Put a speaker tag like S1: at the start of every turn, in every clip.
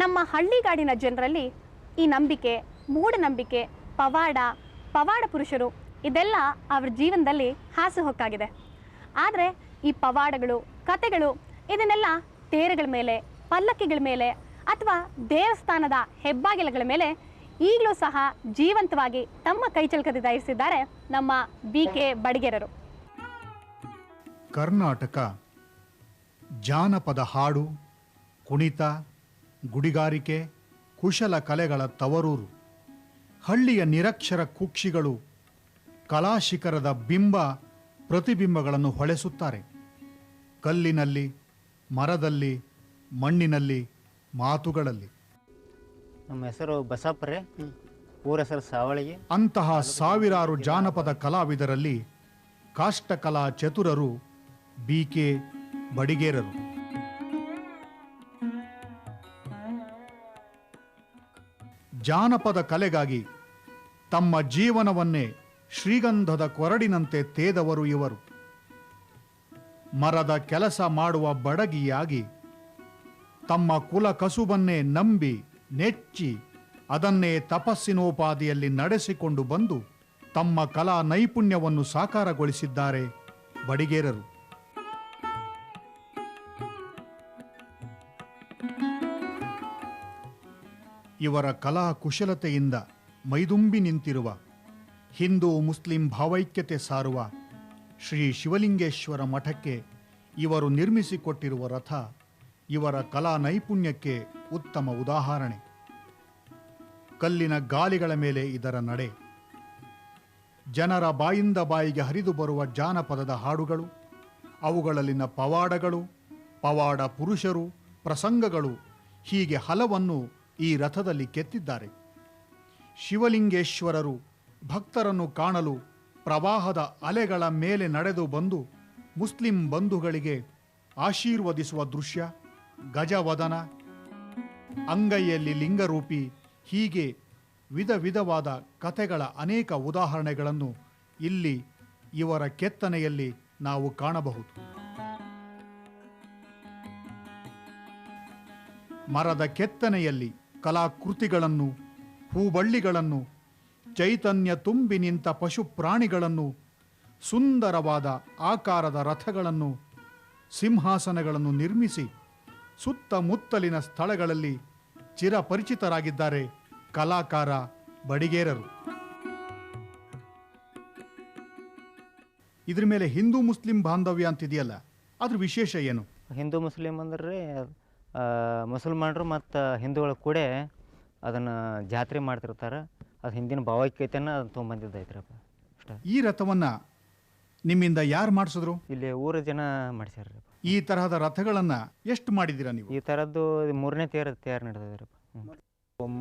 S1: ನಮ್ಮ ಹಳ್ಳಿಗಾಡಿನ ಜನರಲ್ಲಿ ಈ ನಂಬಿಕೆ ಮೂಢನಂಬಿಕೆ ಪವಾಡ ಪವಾಡ ಪುರುಷರು ಇದೆಲ್ಲ ಅವ್ರ ಜೀವನದಲ್ಲಿ ಹಾಸುಹೊಕ್ಕಾಗಿದೆ ಆದರೆ ಈ ಪವಾಡಗಳು, ಕತೆಗಳು ಇದನ್ನೆಲ್ಲ ತೇರುಗಳ ಮೇಲೆ, ಪಲ್ಲಕ್ಕಿಗಳ ಮೇಲೆ ಅಥವಾ ದೇವಸ್ಥಾನದ ಹೆಬ್ಬಾಗಿಲುಗಳ ಮೇಲೆ ಈಗಲೂ ಸಹ ಜೀವಂತವಾಗಿ ತಮ್ಮ ಕೈಚಳಕದಿಂದ ಇರಿಸಿದ್ದಾರೆ ನಮ್ಮ ಬಿ ಕೆ ಬಡಿಗೆರರು.
S2: ಕರ್ನಾಟಕ ಜಾನಪದ ಹಾಡು, ಕುಣಿತ ಗುಡಿಗಾರಿಕೆ ಕುಶಲ ಕಲೆಗಳ ತವರೂರು ಹಳ್ಳಿಯ ನಿರಕ್ಷರ ಕುಕ್ಷಿಗಳು ಕಲಾಶಿಖರದ ಬಿಂಬ ಪ್ರತಿಬಿಂಬಗಳನ್ನು ಹೊಳೆಸುತ್ತಾರೆ. ಕಲ್ಲಿನಲ್ಲಿ ಮರದಲ್ಲಿ ಮಣ್ಣಿನಲ್ಲಿ ಮಾತುಗಳಲ್ಲಿ.
S3: ನಮ್ಮ ಹೆಸರು ಬಸಾಪರೆ ಊರ ಹೆಸರು ಸಾವಳಿಗೆ.
S2: ಅಂತಹ ಸಾವಿರಾರು ಜಾನಪದ ಕಲಾವಿದರಲ್ಲಿ ಕಾಷ್ಟಕಲಾ ಚತುರರು ಬಿ ಕೆ ಬಡಿಗೇರರು. ಜಾನಪದ ಕಲೆಗಾಗಿ ತಮ್ಮ ಜೀವನವನ್ನೇ ಶ್ರೀಗಂಧದ ಕೊರಡಿನಂತೆ ತೇದವರು ಇವರು. ಮರದ ಕೆಲಸ ಮಾಡುವ ಬಡಗಿಯಾಗಿ ತಮ್ಮ ಕುಲ ಕಸುಬನ್ನೇ ನಂಬಿ ನೆಚ್ಚಿ ಅದನ್ನೇ ತಪಸ್ಸಿನೋಪಾದಿಯಲ್ಲಿ ನಡೆಸಿಕೊಂಡು ಬಂದು ತಮ್ಮ ಕಲಾ ನೈಪುಣ್ಯವನ್ನು ಸಾಕಾರಗೊಳಿಸಿದ್ದಾರೆ ಬಡಿಗೇರರು. ಇವರ ಕಲಾ ಕುಶಲತೆಯಿಂದ ಮೈದುಂಬಿ ನಿಂತಿರುವ, ಹಿಂದೂ ಮುಸ್ಲಿಂ ಭಾವೈಕ್ಯತೆ ಸಾರುವ ಶ್ರೀ ಶಿವಲಿಂಗೇಶ್ವರ ಮಠಕ್ಕೆ ಇವರು ನಿರ್ಮಿಸಿಕೊಟ್ಟಿರುವ ರಥ ಇವರ ಕಲಾ ನೈಪುಣ್ಯಕ್ಕೆ ಉತ್ತಮ ಉದಾಹರಣೆ. ಕಲ್ಲಿನ ಗಾಲಿಗಳ ಮೇಲೆ ಇದರ ನಡೆ. ಜನರ ಬಾಯಿಂದ ಬಾಯಿಗೆ ಹರಿದು ಬರುವ ಜಾನಪದದ ಹಾಡುಗಳು, ಅವುಗಳಲ್ಲಿನ ಪವಾಡಗಳು, ಪವಾಡ ಪುರುಷರು, ಪ್ರಸಂಗಗಳು ಹೀಗೆ ಹಲವನ್ನು ಈ ರಥದಲ್ಲಿ ಕೆತ್ತಿದ್ದಾರೆ. ಶಿವಲಿಂಗೇಶ್ವರರು ಭಕ್ತರನ್ನು ಕಾಣಲು ಪ್ರವಾಹದ ಅಲೆಗಳ ಮೇಲೆ ನಡೆದು ಬಂದು ಮುಸ್ಲಿಂ ಬಂಧುಗಳಿಗೆ ಆಶೀರ್ವದಿಸುವ ದೃಶ್ಯ, ಗಜವದನ, ಅಂಗೈಯಲ್ಲಿ ಲಿಂಗರೂಪಿ, ಹೀಗೆ ವಿಧ ವಿಧವಾದ ಕಥೆಗಳ ಅನೇಕ ಉದಾಹರಣೆಗಳನ್ನು ಇಲ್ಲಿ ಇವರ ಕೆತ್ತನೆಯಲ್ಲಿ ನಾವು ಕಾಣಬಹುದು. ಮರದ ಕೆತ್ತನೆಯಲ್ಲಿ ಕಲಾಕೃತಿಗಳನ್ನು, ಹೂಬಳ್ಳಿಗಳನ್ನು, ಚೈತನ್ಯ ತುಂಬಿ ನಿಂತ ಪಶು ಪ್ರಾಣಿಗಳನ್ನು ಸುಂದರವಾದ ಆಕಾರದ ರಥಗಳನ್ನು, ಸಿಂಹಾಸನಗಳನ್ನು ನಿರ್ಮಿಸಿ ಸುತ್ತಮುತ್ತಲಿನ ಸ್ಥಳಗಳಲ್ಲಿ ಚಿರಪರಿಚಿತರಾಗಿದ್ದಾರೆ ಕಲಾಕಾರ ಬಡಿಗೇರರು. ಇದ್ರ ಮೇಲೆ ಹಿಂದೂ ಮುಸ್ಲಿಂ ಬಾಂಧವ್ಯ ಅಂತಿದೆಯಲ್ಲ, ಅದ್ರ ವಿಶೇಷ ಏನು?
S3: ಹಿಂದೂ ಮುಸ್ಲಿಂ ಅಂದ್ರೆ ಮುಸಲ್ಮಾನರು ಮತ್ತು ಹಿಂದೂಗಳು ಕೂಡ ಅದನ್ನು ಜಾತ್ರೆ ಮಾಡ್ತಿರ್ತಾರೆ. ಅದು ಹಿಂದಿನ ಭಾವೈಕ್ಯತೆಯನ್ನು ಅದನ್ನು ತೊಗೊಂಬಂದಿದ್ದೈತ್ರಪ್ಪ. ಅಷ್ಟೇ.
S2: ಈ ರಥವನ್ನು ನಿಮ್ಮಿಂದ ಯಾರು ಮಾಡಿಸಿದ್ರು?
S3: ಇಲ್ಲಿ ಊರ ಜನ ಮಾಡಿಸ್ಯಾರ
S2: ಈ ತರಹದ ರಥಗಳನ್ನು ಎಷ್ಟು ಮಾಡಿದ್ದೀರಾ ನೀವು?
S3: ಈ ಥರದ್ದು ಮೂರನೇ ತೇರ ತಯಾರು ನಡೆದಿದ್ರಪ್ಪ.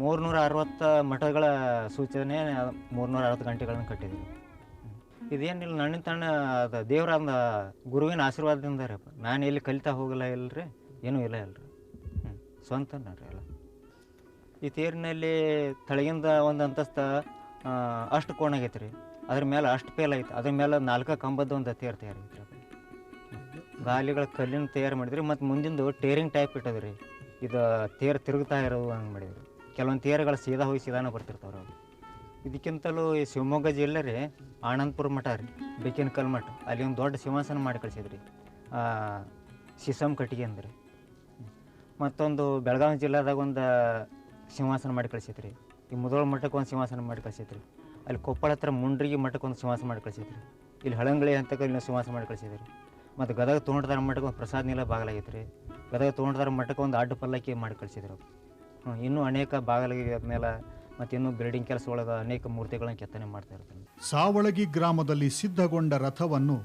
S3: ಮೂರ್ನೂರ ಅರವತ್ತ ಮಠಗಳ ಸೂಚನೆ ಮೂರ್ನೂರ ಅರವತ್ತು ಗಂಟೆಗಳನ್ನು ಕಟ್ಟಿದ್ದೀವಿ ಇದೇನಿಲ್ಲ ನನ್ನ ತಣ್ಣ ಅದು ದೇವರ ಗುರುವಿನ ಆಶೀರ್ವಾದದಿಂದ ರೀ ನಾನು ಎಲ್ಲಿ ಕಲಿತಾ ಹೋಗಲ್ಲ ಇಲ್ಲರಿ ಏನೂ ಇಲ್ಲ ಇಲ್ಲರಿ ಸ್ವಂತ ನೋಡ್ರಿ ಈ ತೇರಿನಲ್ಲಿ ತಳಗಿಂದ ಒಂದು ಅಂತಸ್ತ ಅಷ್ಟು ಕೋಣ ಆಗೈತೆ ರೀ. ಅದ್ರ ಮೇಲೆ ಅಷ್ಟು ಪೇಲ್ ಐತೆ ಅದ್ರ ಮೇಲೆ ನಾಲ್ಕು ಕಂಬದ್ದು ಒಂದು ತೇರು ತಯಾರು ಅದು. ಗಾಲಿಗಳ ಕಲ್ಲಿನ ತಯಾರು ಮಾಡಿದ್ರಿ, ಮತ್ತು ಮುಂದಿಂದು ಟೇರಿಂಗ್ ಟೈಪ್ ಇಟ್ಟದ್ರಿ. ಇದು ತೇರು ತಿರುಗ್ತಾ ಇರೋದು ಹಂಗೆ ಮಾಡಿದ್ರಿ. ಕೆಲವೊಂದು ತೇರುಗಳು ಸೀದಾ ಹೋಗಿ ಸೀದಾನ ಬರ್ತಿರ್ತಾವ್ರಿ ಅವ್ರು. ಇದಕ್ಕಿಂತಲೂ ಈ ಶಿವಮೊಗ್ಗ ಜಿಲ್ಲೆ ರೀ, ಆನಂದಪುರ ಮಠ ರೀ ಬೇಕಿನ ಕಲ್ಮಠ ಅಲ್ಲಿ ಒಂದು ದೊಡ್ಡ ಸಿಂಹಾಸನ ಮಾಡಿ ಕಳಿಸಿದ್ರಿ. ಸಿಸಮ್ ಕಟ್ಟಿಗೆ ಅಂದ್ರಿ. ಮತ್ತೊಂದು ಬೆಳಗಾವಿ ಜಿಲ್ಲಾದಾಗ ಒಂದು ಸಿಂಹಾಸನ ಮಾಡಿ ಕಳಿಸೈತ್ರಿ ಈ ಮುದೋಳ ಮಠಕ್ಕೆ ಒಂದು ಸಿಂಹಾಸನ ಮಾಡಿ ಕಳಿಸೈತ್ರಿ ಅಲ್ಲಿ ಕೊಪ್ಪಳ ಹತ್ರ ಮುಂಡ್ರಿಗೆ ಮಠಕ್ಕೆ ಒಂದು ಸಿಂಹಾಸನ ಮಾಡಿ ಕಳಿಸೈತ್ರಿ ಇಲ್ಲಿ ಹಳಂಗಳಿ ಅಂತ ಇಲ್ಲಿ ಸಿಂಹಾಸನ ಮಾಡಿ ಕಳಿಸಿದ್ರಿ. ಮತ್ತು ಗದಗ ತೋಂಟದಾರ ಮಠಕ್ಕೆ ಒಂದು ಪ್ರಸಾದ ನೀಲ ಬಾಗಲಾಗೈತೆ ರೀ ಗದಗ ತೋಂಟದಾರ ಮಠಕ್ಕೆ ಒಂದು ಅಡ್ಡ ಪಲ್ಲಕ್ಕಿ ಮಾಡಿ ಕಳಿಸಿದ್ರು ಇನ್ನೂ ಅನೇಕ ಬಾಗಲಿಗೆ ಮೇಲೆ, ಮತ್ತು ಇನ್ನೂ ಬಿಲ್ಡಿಂಗ್ ಕೆಲಸ ಒಳಗೆ ಅನೇಕ ಮೂರ್ತಿಗಳನ್ನು ಕೆತ್ತನೆ ಮಾಡ್ತಾ
S2: ಸಾವಳಗಿ ಗ್ರಾಮದಲ್ಲಿ ಸಿದ್ಧಗೊಂಡ ರಥವನ್ನು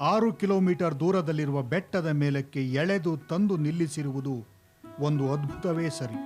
S2: ಆರು ಕಿಲೋಮೀಟರ್ ದೂರದಲ್ಲಿರುವ ಬೆಟ್ಟದ ಮೇಲಕ್ಕೆ ಎಳೆದು ತಂದು ನಿಲ್ಲಿಸಿರುವುದು ಒಂದು ಅದ್ಭುತವೇ ಸರಿ.